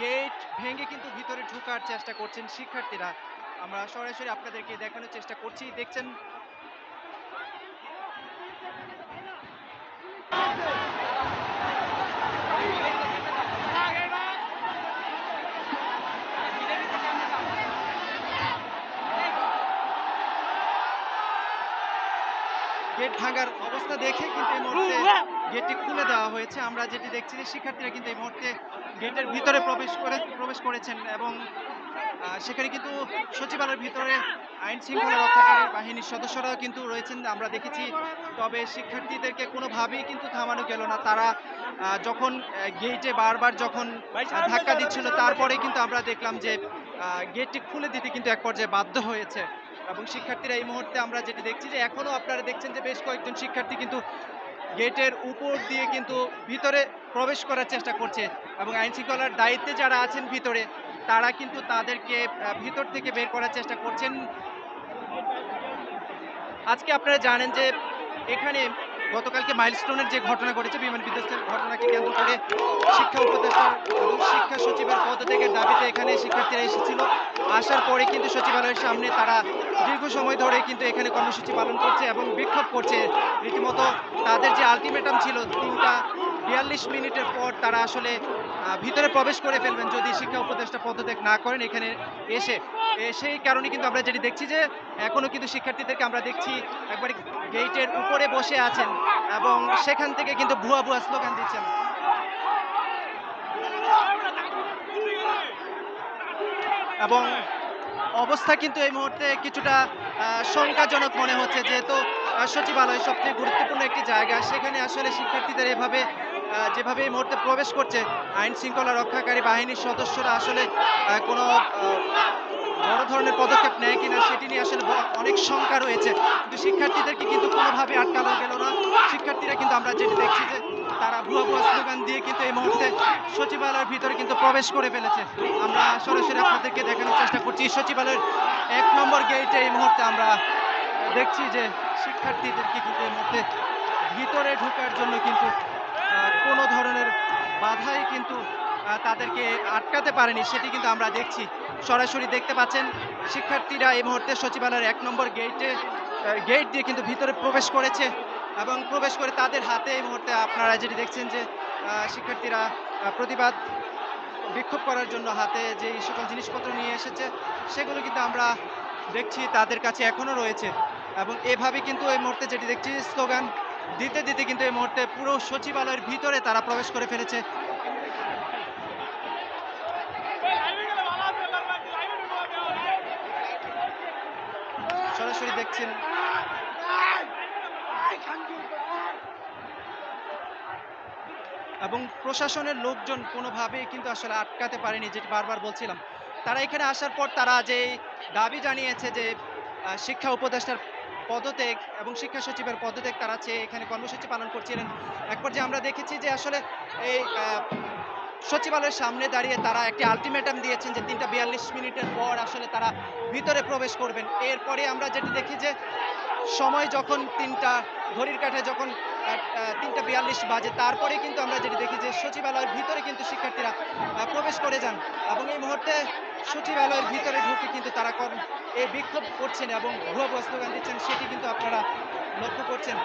Gate ভেঙে কিন্তু ভিতরে ঢোকার চেষ্টা করছেন শিক্ষার্থীরা। আমরা সরাসরি আপনাদেরকে দেখানোর চেষ্টা করছি। দেখছেন? গেট ভাঙার অবস্থা দেখে কিন্তু এই মুহূর্তে গেটটি খুলে দেওয়া হয়েছে। আমরা যেটি দেখছি যে শিক্ষার্থীরা কিন্তু এই মুহূর্তে গেটের ভিতরে প্রবেশ করে প্রবেশ করেছেন এবং সেখানে কিন্তু সচিবালয়ের ভিতরে আইন শৃঙ্খলা রক্ষাকারী বাহিনীর সদস্যরাও কিন্তু রয়েছেন। আমরা দেখেছি তবে শিক্ষার্থীদেরকে কোনোভাবেই কিন্তু থামানো গেল না। তারা যখন গেটে বারবার যখন ধাক্কা দিচ্ছিল তারপরে কিন্তু আমরা দেখলাম যে গেটটি খুলে দিতে কিন্তু এক পর্যায়ে বাধ্য হয়েছে। এবং শিক্ষার্থীরা এই মুহূর্তে আমরা যেটি দেখছি যে এখনও আপনারা দেখছেন যে বেশ কয়েকজন শিক্ষার্থী কিন্তু গেটের উপর দিয়ে কিন্তু ভিতরে প্রবেশ করার চেষ্টা করছে এবং আইনশৃঙ্খলার দায়িত্বে যারা আছেন ভিতরে, তারা কিন্তু তাদেরকে ভিতর থেকে বের করার চেষ্টা করছেন। আজকে আপনারা জানেন যে এখানে গতকালকে মাইলস্টোনের যে ঘটনা ঘটেছে, বিমান বিধ্বস্তের ঘটনাকে কেন্দ্র করে শিক্ষা উপদেষ্টা এবং শিক্ষা সচিবের পদ থেকে দাবিতে এখানে শিক্ষার্থীরা এসেছিল। আসার পরে কিন্তু সচিবালয়ের সামনে তারা দীর্ঘ সময় ধরে কিন্তু এখানে কর্মসূচি পালন করছে এবং বিক্ষোভ করছে। রীতিমতো তাদের যে আলটিমেটাম ছিল, তিনটা বিয়াল্লিশ মিনিটের পর তারা আসলে ভিতরে প্রবেশ করে ফেলবেন যদি শিক্ষা উপদেষ্টা পদত্যাগ না করেন, এখানে এসে সেই কারণে কিন্তু আমরা যেটি দেখছি যে এখনও কিন্তু শিক্ষার্থীদেরকে আমরা দেখছি একবারে গেটের উপরে বসে আছেন এবং সেখান থেকে কিন্তু ভুয়া ভুয়া স্লোগান দিচ্ছেন। এবং অবস্থা কিন্তু এই মুহূর্তে কিছুটা শঙ্কাজনক মনে হচ্ছে, যেহেতু সচিবালয় সবচেয়ে গুরুত্বপূর্ণ একটি জায়গা। সেখানে আসলে শিক্ষার্থীদের এভাবে যেভাবে এই মুহূর্তে প্রবেশ করছে, আইন শৃঙ্খলা রক্ষাকারী বাহিনীর সদস্যরা আসলে কোনো বড় ধরনের পদক্ষেপ নেয় কিনা সেটি নিয়ে আসলে অনেক শঙ্কা রয়েছে। কিন্তু শিক্ষার্থীদেরকে কিন্তু কোনোভাবে আটকানো গেল না। শিক্ষার্থীরা কিন্তু আমরা যেটি দেখছি যে, তারা ভুয়া ভুয়া স্লোগান দিয়ে কিন্তু এই মুহূর্তে সচিবালয়ের ভিতরে কিন্তু প্রবেশ করে ফেলেছে। আমরা সরাসরি আপনাদেরকে দেখানোর চেষ্টা করছি। সচিবালয়ের এক নম্বর গেটে এই মুহূর্তে আমরা দেখছি যে শিক্ষার্থীদেরকে কিন্তু এই মুহূর্তে ভিতরে ঢোকার জন্য কিন্তু কোনো ধরনের বাধাই কিন্তু তাদেরকে আটকাতে পারেনি। সেটি কিন্তু আমরা দেখছি। সরাসরি দেখতে পাচ্ছেন, শিক্ষার্থীরা এই মুহূর্তে সচিবালয়ের এক নম্বর গেটে গেট দিয়ে কিন্তু ভিতরে প্রবেশ করেছে এবং প্রবেশ করে তাদের হাতে এই মুহূর্তে আপনারা যেটি দেখছেন যে শিক্ষার্থীরা প্রতিবাদ বিক্ষোভ করার জন্য হাতে যে সকল জিনিসপত্র নিয়ে এসেছে, সেগুলো কিন্তু আমরা দেখছি তাদের কাছে এখনও রয়েছে। এবং এভাবে কিন্তু এই মুহূর্তে যেটি দেখছি, স্লোগান দিতে দিতে কিন্তু এই মুহূর্তে পুরো সচিবালয়ের ভিতরে তারা প্রবেশ করে ফেলেছে। সরাসরি দেখছেন। এবং প্রশাসনের লোকজন কোনোভাবেই কিন্তু আসলে আটকাতে পারেনি, যেটি বারবার বলছিলাম। তারা এখানে আসার পর তারা যে দাবি জানিয়েছে যে শিক্ষা উপদেষ্টার পদত্যাগ এবং শিক্ষা সচিবের পদত্যাগ তারা চেয়ে এখানে কর্মসূচি পালন করছিলেন। এক পর্যায়ে আমরা দেখেছি যে আসলে এই সচিবালয়ের সামনে দাঁড়িয়ে তারা একটি আলটিমেটাম দিয়েছেন যে তিনটা বিয়াল্লিশ মিনিটের পর আসলে তারা ভিতরে প্রবেশ করবেন। এরপরে আমরা যেটি দেখি যে সময় যখন তিনটা, ঘড়ির কাঠে যখন তিনটা বিয়াল্লিশ বাজে। তারপরে কিন্তু আমরা যেটি দেখি যে সচিবালয়ের ভিতরে কিন্তু শিক্ষার্থীরা প্রবেশ করে যান। এবং এই মুহূর্তে সচিবালয়ের ভিতরে ঢুকে কিন্তু তারা এই বিক্ষোভ করছেন এবং ভুয়া ভুয়া স্লোগান দিচ্ছেন, সেটি কিন্তু আপনারা লক্ষ্য করছেন।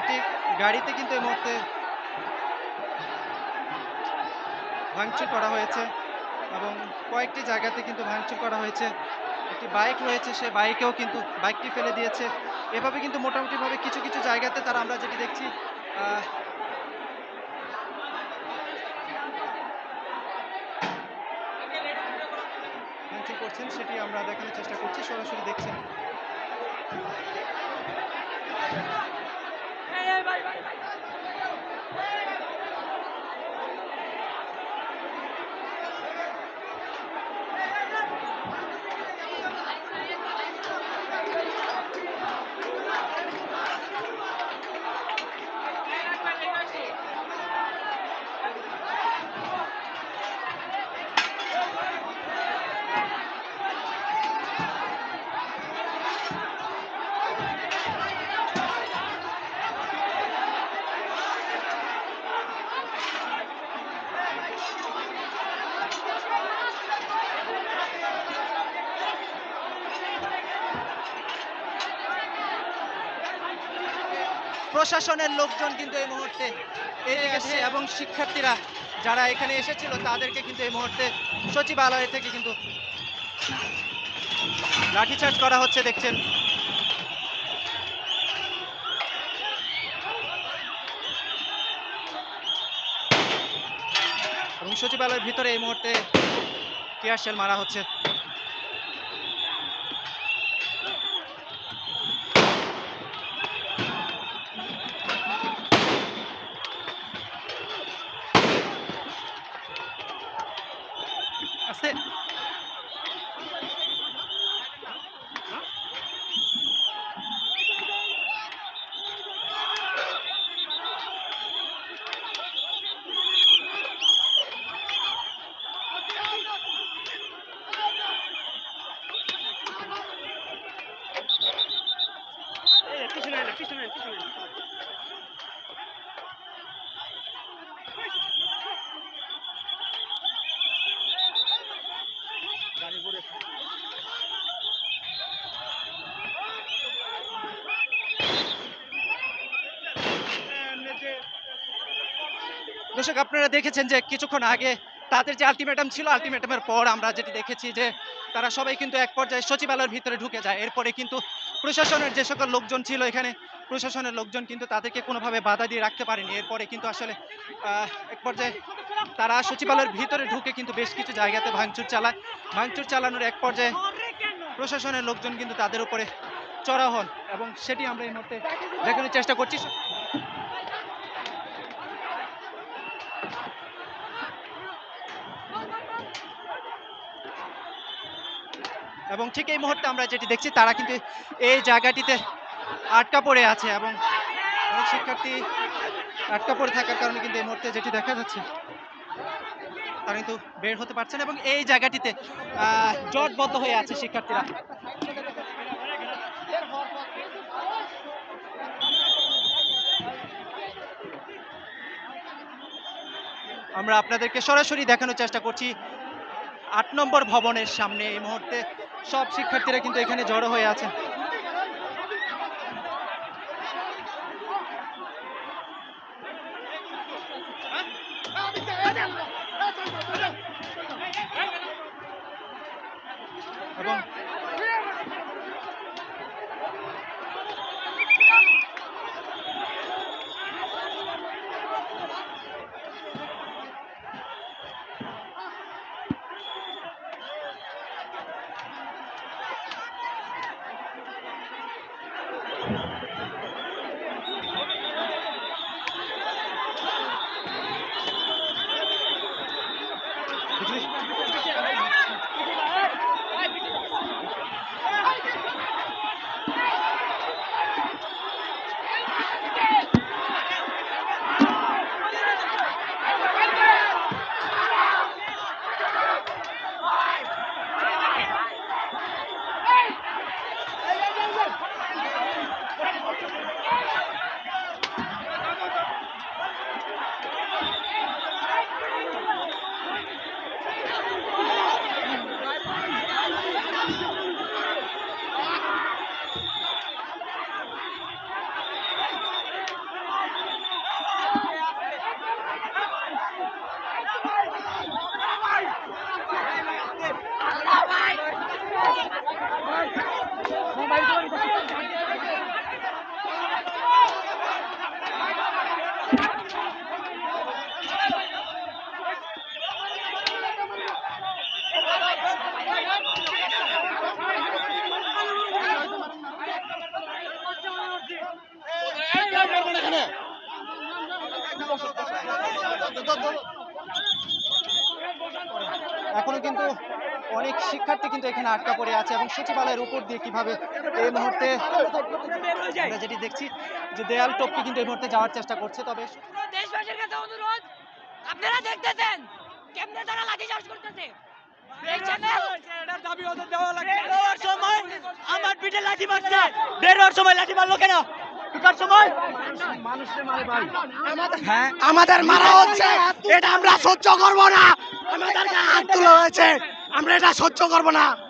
একটি গাড়িতে কিন্তু এই মুহূর্তে ভাঙচুর করা হয়েছে এবং কয়েকটি জায়গাতে কিন্তু ভাঙচুর করা হয়েছে। একটি বাইক রয়েছে, সে বাইকেও কিন্তু বাইকটি ফেলে দিয়েছে। এভাবে কিন্তু মোটামুটিভাবে কিছু কিছু জায়গাতে তারা আমরা যেটি দেখছি ভাঙচুর করছেন, সেটি আমরা দেখানোর চেষ্টা করছি। সরাসরি দেখছেন। প্রশাসনের লোকজন কিন্তু এই মুহূর্তে গেছে এবং শিক্ষার্থীরা যারা এখানে এসেছিল, তাদেরকে কিন্তু এই মুহূর্তে সচিবালয় থেকে কিন্তু লাঠিচার্জ করা হচ্ছে, দেখছেন। এবং সচিবালয়ের ভিতরে এই মুহূর্তে টিয়ার শেল মারা হচ্ছে আস্তে দর্শক, আপনারা দেখেছেন যে কিছুক্ষণ আগে তাদের যে আলটিমেটাম ছিল আলটিমেটামের পর আমরা যেটি দেখেছি যে তারা সবাই কিন্তু এক পর্যায়ে সচিবালয়ের ভিতরে ঢুকে যায়। এরপরে কিন্তু প্রশাসনের যে সকল লোকজন ছিল এখানে, প্রশাসনের লোকজন কিন্তু তাদেরকে কোনোভাবে বাধা দিয়ে রাখতে পারেনি। এরপরে কিন্তু আসলে এক পর্যায়ে তারা সচিবালয়ের ভিতরে ঢুকে কিন্তু বেশ কিছু জায়গাতে ভাঙচুর চালায়। ভাঙচুর চালানোর এক পর্যায়ে প্রশাসনের লোকজন কিন্তু তাদের উপরে চড়া হন এবং সেটি আমরা এই মুহূর্তে দেখানোর চেষ্টা করছি। এবং ঠিক এই মুহূর্তে আমরা যেটি দেখছি, তারা কিন্তু এই জায়গাটিতে আটকা পড়ে আছে এবং শিক্ষার্থী আটকা পড়ে থাকার কারণে কিন্তু এই মুহূর্তে যেটি দেখা যাচ্ছে, তারা কিন্তু বের হতে পারছে না এবং এই জায়গাটিতে জটবদ্ধ হয়ে আছে শিক্ষার্থীরা। আমরা আপনাদেরকে সরাসরি দেখানোর চেষ্টা করছি, আট নম্বর ভবনের সামনে এই মুহূর্তে। সব শিক্ষার্থীরা কিন্তু এখানে জড়ো হয়ে আছেন এখনও কিন্তু অনেক শিক্ষার্থী কিন্তু এখানে আটকা পড়ে আছে এবং সচিবালয়ের উপর দিয়ে কীভাবে এই মুহূর্তে আমরা যেটি দেখছি যে দেয়াল টপকে কিন্তু এই মুহূর্তে যাওয়ার চেষ্টা করছে তবে দেশবাসীর কাছে অনুরোধ আপনারা দেখতেছেন কেমনে তারা লাঠিচার্জ করতেছে। আমার পিঠে লাঠি মারছে। বের হওয়ার সময় লাঠি মারলো কেন? হ্যাঁ আমাদের মারা হচ্ছে। এটা আমরা সহ্য করব না। আমাদের হাত তোলা হয়েছে। আমরা এটা সহ্য করব না।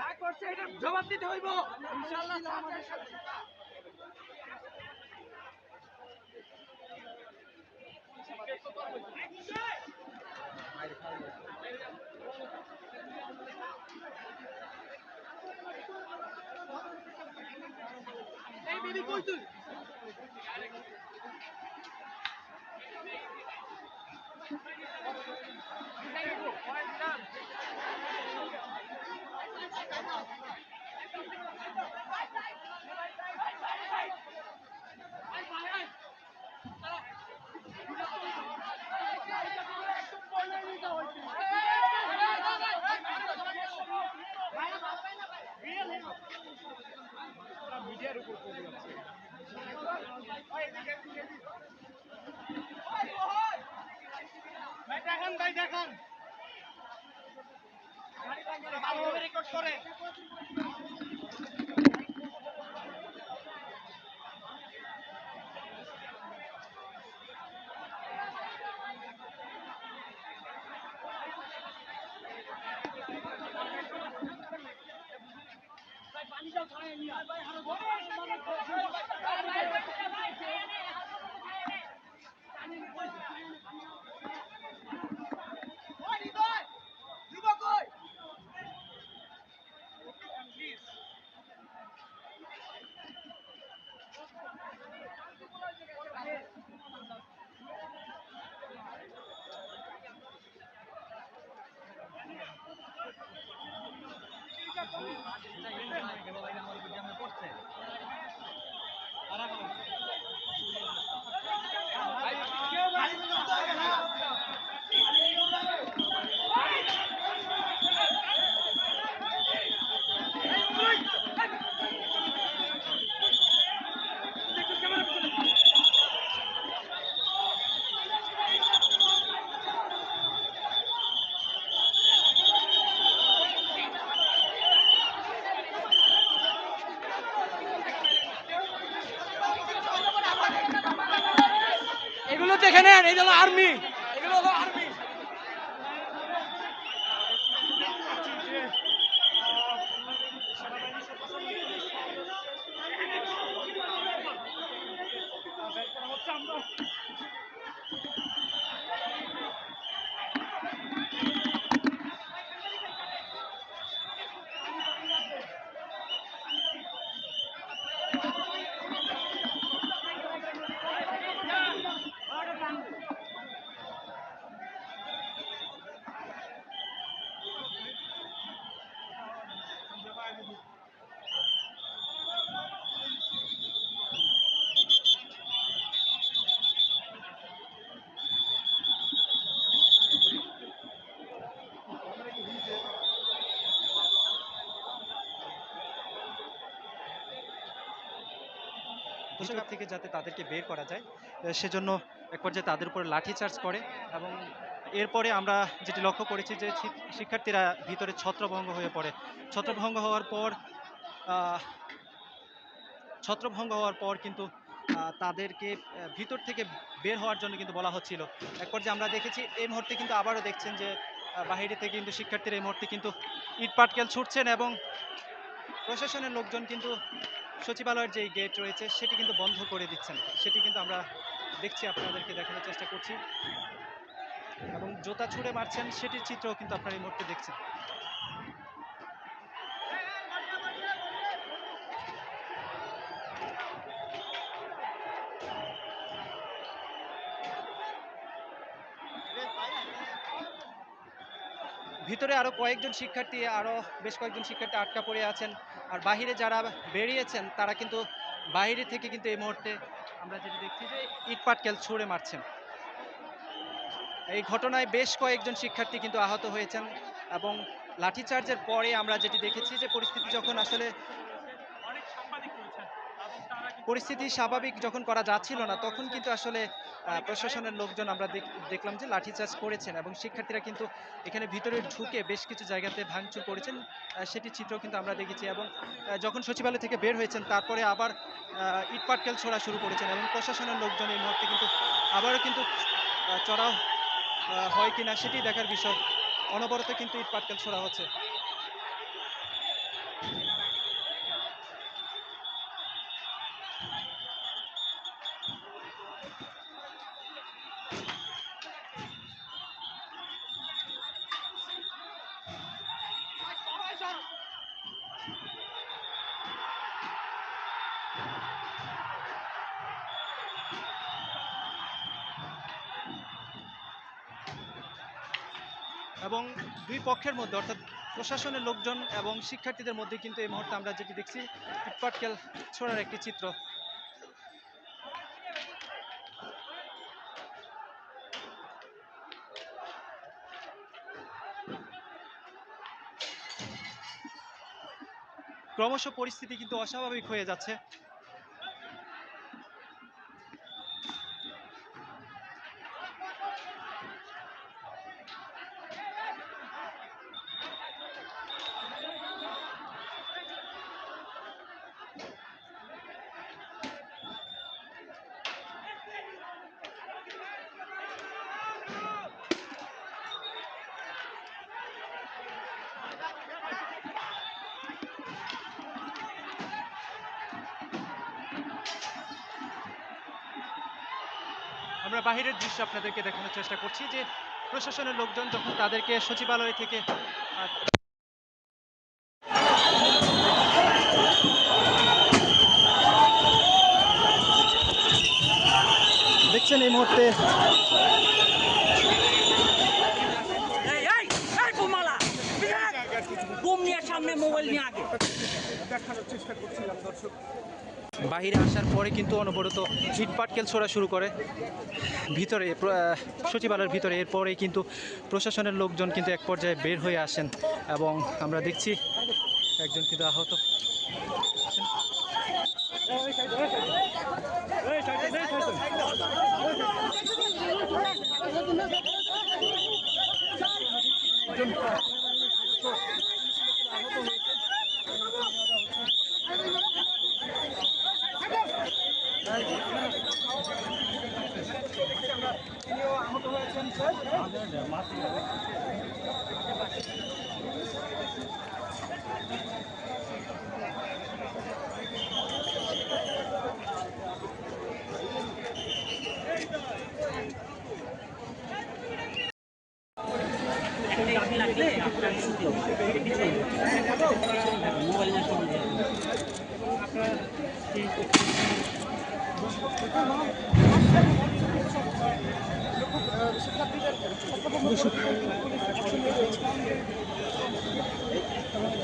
না করছে এটা জবাব দিতে হইব ইনশাআল্লাহ আমাদের সাথে এই বেবি Thank you. মিডিয়ার উপর পড়ে যাচ্ছে দেখান ভাই দেখান। ভালোভাবে রেকর্ড করে পানি জল খায় নি আর ভাই আর বড় মানে عندك هنا عيد الله عرمي. ভিতর থেকে যাতে তাদেরকে বের করা যায় সেজন্য এক পর্যায়ে তাদের উপর লাঠিচার্জ করে এবং এরপরে আমরা যেটি লক্ষ্য করেছি যে শিক্ষার্থীরা ভিতরে ছত্রভঙ্গ হয়ে পড়ে। ছত্রভঙ্গ হওয়ার পর ছত্রভঙ্গ হওয়ার পর কিন্তু তাদেরকে ভিতর থেকে বের হওয়ার জন্য কিন্তু বলা হচ্ছিল। এক পর্যায়ে আমরা দেখেছি, এই মুহূর্তে কিন্তু আবারও দেখছেন যে বাহিরে থেকে কিন্তু শিক্ষার্থীরা এই মুহূর্তে কিন্তু ইট পাটকেল ছুটছেন এবং প্রশাসনের লোকজন কিন্তু সচিবালয়ের যে গেট রয়েছে, সেটি কিন্তু বন্ধ করে দিচ্ছেন। সেটি কিন্তু আমরা দেখছি, আপনাদেরকে দেখানোর চেষ্টা করছি। এবং জোতা ছুঁড়ে মারছেন, সেটির চিত্রও কিন্তু আপনারা এই মুহূর্তে দেখছেন। ভিতরে আরও কয়েকজন শিক্ষার্থী, আরও বেশ কয়েকজন শিক্ষার্থী আটকা পড়ে আছেন। আর বাহিরে যারা বেরিয়েছেন, তারা কিন্তু বাইরে থেকে কিন্তু এই মুহূর্তে আমরা যেটি দেখছি যে ইট পাটকেল ছুঁড়ে মারছেন। এই ঘটনায় বেশ কয়েকজন শিক্ষার্থী কিন্তু আহত হয়েছেন এবং লাঠিচার্জের পরে আমরা যেটি দেখেছি যে পরিস্থিতি যখন আসলে পরিস্থিতি স্বাভাবিক যখন করা যাচ্ছিল না, তখন কিন্তু আসলে প্রশাসনের লোকজন আমরা দেখ- দেখলাম যে লাঠিচার্জ করেছেন এবং শিক্ষার্থীরা কিন্তু এখানে ভিতরে ঢুকে বেশ কিছু জায়গাতে ভাঙচুর করেছেন। সেটি চিত্র কিন্তু আমরা দেখেছি এবং যখন সচিবালয় থেকে বের হয়েছেন, তারপরে আবার ইটপাটকেল ছোড়া শুরু করেছেন এবং প্রশাসনের লোকজন এই মুহূর্তে কিন্তু আবারও কিন্তু চড়াও হয় কিনা সেটি দেখার বিষয়। অনবরত কিন্তু ইটপাটকেল ছোড়া হচ্ছে। এবং দুই পক্ষের মধ্যে, অর্থাৎ প্রশাসনের লোকজন এবং শিক্ষার্থীদের মধ্যে কিন্তু এই মুহূর্তে আমরা যেটি দেখছি, ইটপাটকেল ছোড়ার একটি চিত্র। ক্রমশ পরিস্থিতি কিন্তু অস্বাভাবিক হয়ে যাচ্ছে। বাহিরের দৃশ্য আপনাদেরকে দেখানোর চেষ্টা করছি যে প্রশাসনের লোকজন যখন তাদেরকে সচিবালয় থেকে দেখছেন এই মুহূর্তে সামনে মোবাইল নিয়ে আগে। বাহিরে আসার পরে কিন্তু অনবরত ইট পাটকেল ছোড়া শুরু করে। ভিতরে সচিবালয়ের ভিতরে। এরপরে কিন্তু প্রশাসনের লোকজন কিন্তু এক পর্যায়ে বের হয়ে আসেন এবং আমরা দেখছি একজন কিন্তু আহত।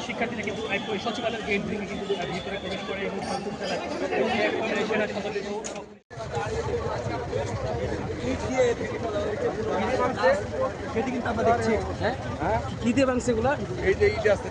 শিক্ষার্থীরা কিন্তু এক সচিবালয়ের গেট ভেঙে কিন্তু ভিতরে প্রবেশ করে এবং ভাঙচুর চালায় এবং এক পর্যায়ে সেনা সদস্য সেটি কিন্তু আমরা দেখছি হ্যাঁ কি দিয়ে ভাঙছে এগুলা এই যে ইট আছে